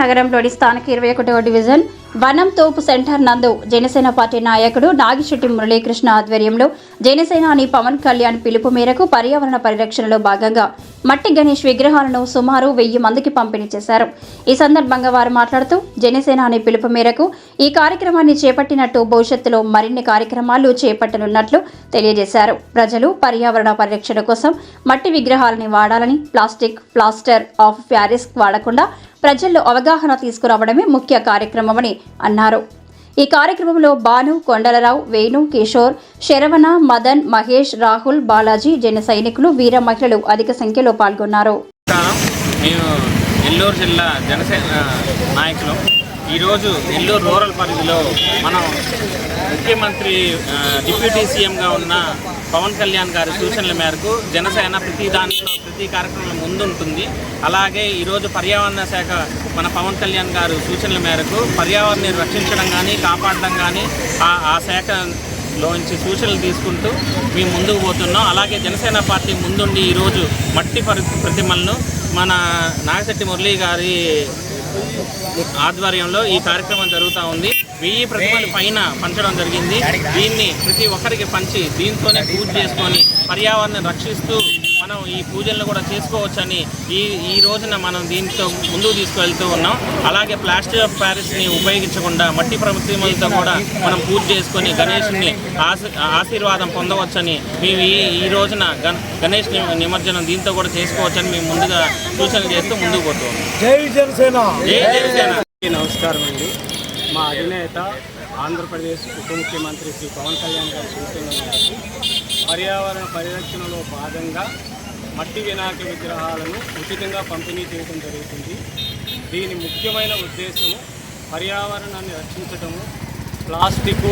నగరంలోని స్థానిక ఇరవై ఒకటవ డివిజన్ వనం తోపు సెంటర్ నందు జనసేన పార్టీ నాయకుడు నాగిశెట్టి మురళీకృష్ణ ఆధ్వర్యంలో జనసేనాని పవన్ కళ్యాణ్ పిలుపు మేరకు పర్యావరణ పరిరక్షణలో భాగంగా మట్టి గణేష్ విగ్రహాలను సుమారు వెయ్యి మందికి పంపిణీ చేశారు. ఈ సందర్భంగా వారు మాట్లాడుతూ జనసేనాని పిలుపు మేరకు ఈ కార్యక్రమాన్ని చేపట్టినట్టు భవిష్యత్తులో మరిన్ని కార్యక్రమాలు చేపట్టనున్నట్లు తెలియజేశారు. ప్రజలు పర్యావరణ పరిరక్షణ కోసం మట్టి విగ్రహాలని వాడాలని ప్లాస్టిక్ ప్లాస్టర్ ఆఫ్ ప్యారిస్ వాడకుండా ప్రజల్లో అవగాహన తీసుకురావడమే ముఖ్య కార్యక్రమమని అన్నారు. ఈ కార్యక్రమంలో భాను కొండలరావు వేణు కిషోర్ శరవణ మదన్ మహేష్ రాహుల్ బాలాజీ జన సైనికులు వీర మహిళలు అధిక సంఖ్యలో పాల్గొన్నారు. మేము నెల్లూరు జిల్లా జనసేన నాయకులు. ఈరోజు నెల్లూరు రూరల్ పరిధిలో మనం ముఖ్యమంత్రి డిప్యూటీ సీఎంగా ఉన్న పవన్ కళ్యాణ్ గారి సూచనల మేరకు జనసేన ప్రతి దానిలో ప్రతి కార్యక్రమంలో ముందుంటుంది. అలాగే ఈరోజు పర్యావరణ శాఖ మన పవన్ కళ్యాణ్ గారు సూచనల మేరకు పర్యావరణాన్ని రక్షించడం కానీ కాపాడడం కానీ ఆ ఆ శాఖ లోంచి సూచనలు తీసుకుంటూ మేము ముందుకు పోతున్నాం. అలాగే జనసేన పార్టీ ముందుండి ఈరోజు మట్టి పరి- ప్రతిమలను మన నాగశెట్టి మురళీ గారి ఆధ్వర్యంలో ఈ కార్యక్రమం జరుగుతూ ఉంది. వెయ్యి ప్రతిమల పైన పంచడం జరిగింది. దీన్ని ప్రతి ఒక్కరికి పంచి దీంతోనే పూజ చేసుకొని పర్యావరణం రక్షిస్తూ మనం ఈ పూజలను కూడా చేసుకోవచ్చని ఈ ఈ రోజున మనం దీంతో ముందుకు తీసుకువెళ్తూ ఉన్నాం. అలాగే ప్లాస్టర్ ఆఫ్ ప్యారిస్ని ఉపయోగించకుండా మట్టి ప్రతిమలతో కూడా మనం పూజ చేసుకొని గణేష్ని ఆశీ ఆశీర్వాదం పొందవచ్చని మేము ఈ ఈ రోజున గణ గణేష్ ని- నిమజ్జనం దీంతో కూడా చేసుకోవచ్చని మేము ముందుగా సూచనలు చేస్తూ ముందుకు పోతూ ఉన్నాం జై జనసేన! జై జనసేన! నమస్కారం అండి. మా అధినేత ఆంధ్రప్రదేశ్ ఉప ముఖ్యమంత్రి శ్రీ పవన్ కళ్యాణ్ గారి మేరకు పర్యావరణ పరిరక్షణలో భాగంగా మట్టి వినాయక విగ్రహాలను ఉచితంగా పంపిణీ చేయడం జరుగుతుంది. దీని ముఖ్యమైన ఉద్దేశము పర్యావరణాన్ని రక్షించటము. ప్లాస్టిక్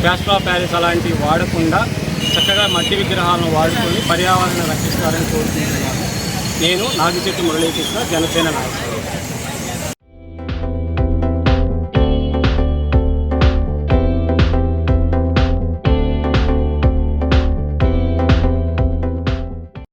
ప్లాస్టర్ ఆఫ్ ప్యారిస్ అలాంటివి వాడకుండా చక్కగా మట్టి విగ్రహాలను వాడుకొని పర్యావరణాన్ని రక్షిస్తారని కోరుకుంటున్నాను. నేను నాగిచెట్టు మురళీకృష్ణ జనసేన నాయకుడు.